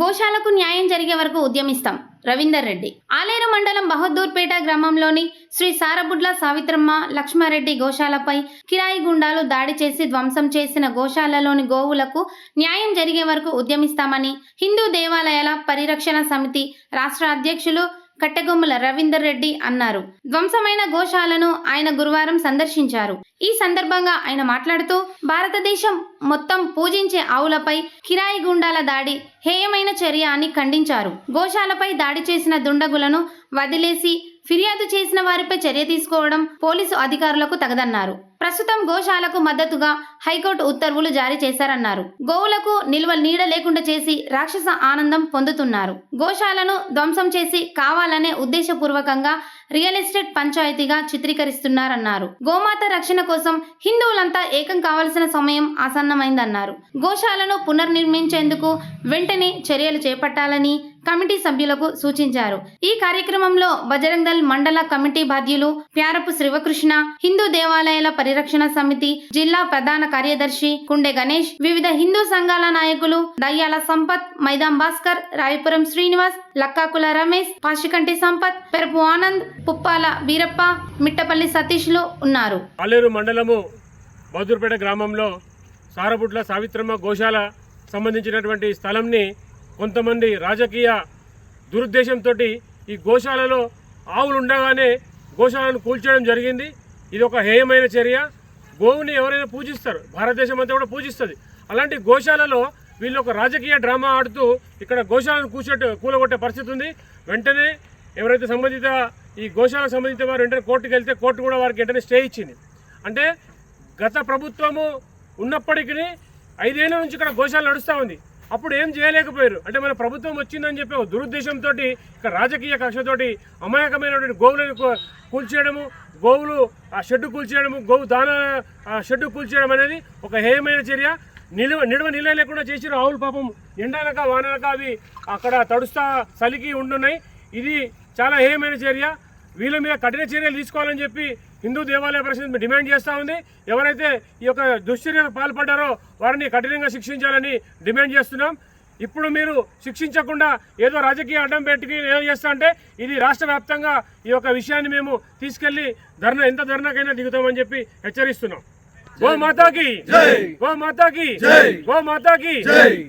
గోశాలకు న్యాయం జరిగే వరకు ఉద్యమిస్తాం. రవీందర్ రెడ్డి. ఆలేరు మండలం బహదూర్పేట గ్రామంలోని శ్రీ సారబుడ్ల సావిత్రమ్మ లక్ష్మారెడ్డి గోశాలపై కిరాయి గుండాలు దాడి చేసి ధ్వంసం చేసిన గోశాలలోని గోవులకు న్యాయం జరిగే వరకు ఉద్యమిస్తామని హిందూ దేవాలయాల పరిరక్షణ సమితి రాష్ట్ర అధ్యక్షులు కట్టెగొమ్మల రవీందర్ రెడ్డి అన్నారు. ధ్వంసమైన గోశాలను ఆయన గురువారం సందర్శించారు. ఈ సందర్భంగా ఆయన మాట్లాడుతూ భారతదేశం మొత్తం పూజించే ఆవులపై కిరాయి గుండాల దాడి హేయమైన చర్య అని ఖండించారు. గోశాలపై దాడి చేసిన దుండగులను వదిలేసి ఫిర్యాదు చేసిన వారిపై చర్య తీసుకోవడం పోలీసు అధికారులకు తగదన్నారు. ప్రస్తుతం గోశాలకు మద్దతుగా హైకోర్టు ఉత్తర్వులు జారీ చేశారన్నారు. గోవులకు నిల్వ నీడ లేకుండా చేసి రాక్షస ఆనందం పొందుతున్నారు. గోశాలను ధ్వంసం చేసి కావాలనే ఉద్దేశపూర్వకంగా రియల్ ఎస్టేట్ పంచాయతీగా చిత్రీకరిస్తున్నారన్నారు. గోమాత రక్షణ కోసం హిందువులంతా ఏకం కావాల్సిన సమయం ఆసన్నమైందన్నారు. గోశాలను పునర్నిర్మించేందుకు వెంటనే చర్యలు చేపట్టాలని కమిటీ సభ్యులకు సూచించారు. ఈ కార్యక్రమంలో బజరంగ్ దళ్ మండల కమిటీ బాధ్యులు ప్యారపు శివకృష్ణ హిందూ దేవాలయాల పరిరక్షణ సమితి జిల్లా ప్రధాన కార్యదర్శి కుండె గణేష్ వివిధ హిందూ సంఘాల నాయకులు దయ్యాల సంపత్ మైదాం భాస్కర్ రాయపురం శ్రీనివాస్ లక్కాకుల రమేష్ పాశికంటి సంపత్ పెరపు ఆనంద్ పుప్పాల వీరప్ప మిట్టపల్లి సతీష్లు ఉన్నారు. ఆలేరు మండలము బౌద్ధూర్పేట గ్రామంలో సారపుట్ల సావిత్రమ్మ గోశాల సంబంధించినటువంటి స్థలంని కొంతమంది రాజకీయ దురుద్దేశంతో ఈ గోశాలలో ఆవులు ఉండగానే గోశాలను కూల్చేయడం జరిగింది. ఇది ఒక హేయమైన చర్య. గోవుని ఎవరైనా పూజిస్తారు. భారతదేశం అంతా కూడా పూజిస్తుంది. అలాంటి గోశాలలో వీళ్ళు ఒక రాజకీయ డ్రామా ఆడుతూ ఇక్కడ గోశాలను కూర్చోట కూలగొట్టే పరిస్థితి ఉంది. వెంటనే ఎవరైతే సంబంధిత ఈ గోశాలకు సంబంధించిన వారు వెంటనే కోర్టుకు వెళ్తే కోర్టు కూడా వారికి వెంటనే స్టే ఇచ్చింది. అంటే గత ప్రభుత్వము ఉన్నప్పటికీ ఐదేళ్ళ నుంచి ఇక్కడ గోశాల నడుస్తూ ఉంది. అప్పుడు ఏం చేయలేకపోయారు? అంటే మన ప్రభుత్వం వచ్చిందని చెప్పి ఒక దురుద్దేశంతో ఇక రాజకీయ కక్షతోటి అమాయకమైనటువంటి గోవులను కూల్చేయడము గోవులు ఆ షెడ్డు కూల్చేయడము గోవు దాన షెడ్డు కూల్చేయడం అనేది ఒక హేయమైన చర్య. నిలువ నిలువ నిల్వ లేకుండా చేసిన ఆవులు పాపం ఎండనక వాననక అవి అక్కడ తడుస్తా చలికి ఉంటున్నాయి ఇది చాలా హేయమైన చర్య. వీళ్ళ మీద కఠిన చర్యలు తీసుకోవాలని చెప్పి హిందూ దేవాలయ పరిషత్ డిమాండ్ చేస్తూ ఉంది. ఎవరైతే ఈ యొక్క దుశ్చర్యకు పాల్పడ్డారో వారిని కఠినంగా శిక్షించాలని డిమాండ్ చేస్తున్నాం. ఇప్పుడు మీరు శిక్షించకుండా ఏదో రాజకీయ అడ్డం పెట్టి ఏదో చేస్తా అంటే ఇది రాష్ట్ర వ్యాప్తంగా ఈ యొక్క విషయాన్ని మేము తీసుకెళ్ళి ధర్నా ఎంత ధర్నాకైనా దిగుతామని చెప్పి హెచ్చరిస్తున్నాం. గో మాతాకి గో మాతాకి గో మాతాకి